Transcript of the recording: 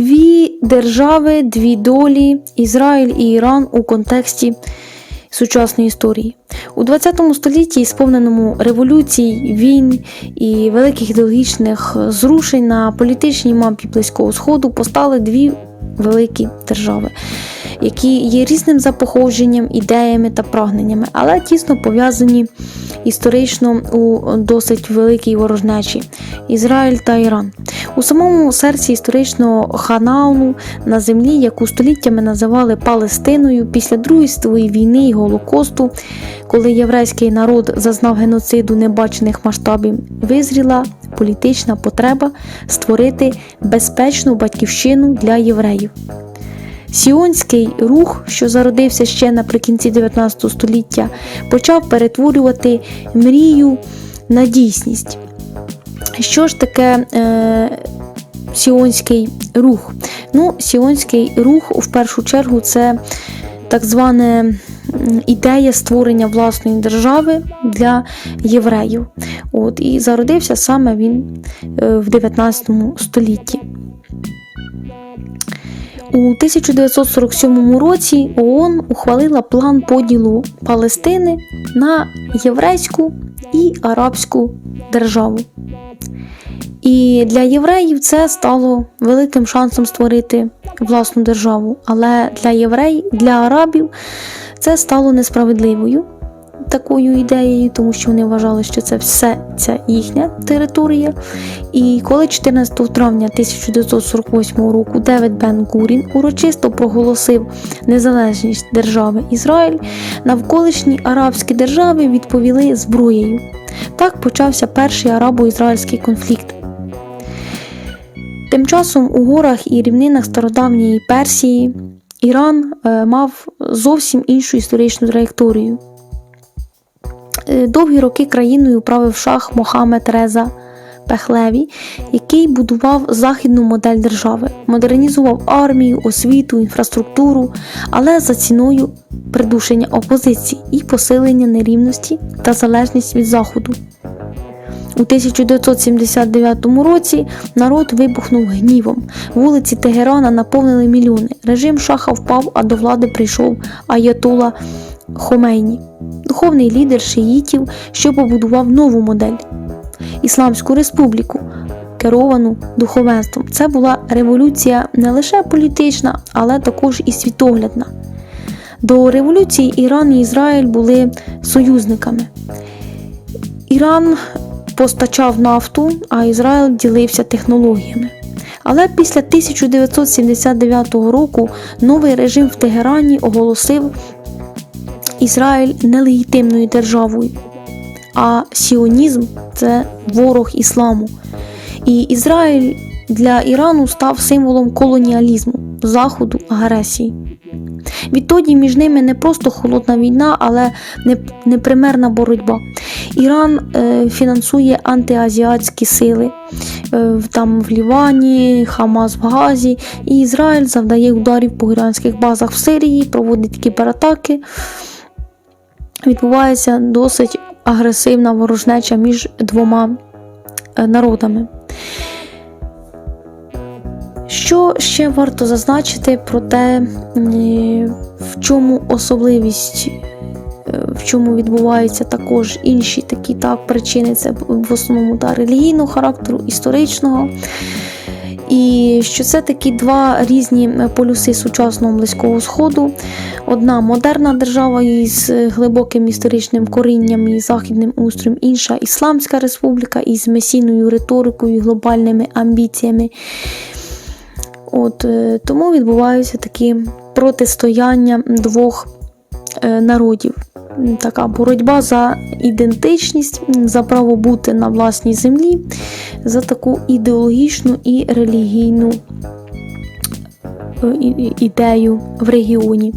Дві держави, дві долі, Ізраїль і Іран у контексті сучасної історії. У 20 столітті, сповненому революцій, війн і великих ідеологічних зрушень на політичній мапі Близького Сходу постали дві великі держави, які є різним за походженням, ідеями та прагненнями, але тісно пов'язані історично у досить великій ворожнечі Ізраїль та Іран. У самому серці історичного Ханауну на землі, яку століттями називали Палестиною після Другої світової війни і Голокосту, коли єврейський народ зазнав геноциду небачених масштабів, визріла політична потреба створити безпечну батьківщину для євреїв. Сіонський рух, що зародився ще наприкінці 19 століття, почав перетворювати мрію на дійсність. Що ж таке е, сіонський рух? Ну, Сіонський рух в першу чергу це так звана ідея створення власної держави для євреїв. От, І зародився саме він е, в 19 столітті. У 1947 році ООН ухвалила план поділу Палестини на єврейську і арабську державу. І для євреїв це стало великим шансом створити власну державу. Але для євреїв, для арабів це стало несправедливою такою ідеєю, тому що вони вважали, що це все ця їхня територія. І коли 14 травня 1948 року Девід Бен Гурін урочисто проголосив незалежність держави Ізраїль, навколишні арабські держави відповіли зброєю. Так почався перший арабо-ізраїльський конфлікт. Тим часом у горах і рівнинах стародавньої Персії Іран е, мав зовсім іншу історичну траєкторію. Е, Довгі роки країною правив шах Мохамед Реза Пехлеві, який будував західну модель держави, модернізував армію, освіту, інфраструктуру, але за ціною придушення опозиції і посилення нерівності та залежність від Заходу. У 1979 році народ вибухнув гнівом. Вулиці Тегерана наповнили мільйони. Режим шаха впав, а до влади прийшов Аятула Хомейні, духовний лідер шиїтів, що побудував нову модель Ісламську республіку, керовану духовенством. Це була революція не лише політична, але також і світоглядна. До революції Іран і Ізраїль були союзниками. Іран постачав нафту, а Ізраїль ділився технологіями. Але після 1979 року новий режим в Тегерані оголосив Ізраїль нелегітимною державою, а сіонізм це ворог ісламу. І Ізраїль для Ірану став символом колоніалізму, заходу, агресії. Відтоді між ними не просто холодна війна, але непримерна боротьба. Іран е, фінансує антиазіатські сили е, там в Лівані, Хамас в Газі, і Ізраїль завдає ударів по іранських базах в Сирії, проводить кібератаки. Відбувається досить агресивна ворожнеча між двома е, народами. Що ще варто зазначити про те, в чому особливість, е, в чому відбуваються також інші такі так причини, це в основному та релігійного характеру, історичного. І що це такі два різні полюси сучасного близького сходу. Одна модерна держава із глибоким історичним корінням і західним устроєм, інша Ісламська республіка із месійною риторикою, і глобальними амбіціями. От, е, Тому відбуваються такі протистояння двох е, народів. Така боротьба за ідентичність, за право бути на власній землі, за таку ідеологічну і релігійну е, ідею в регіоні.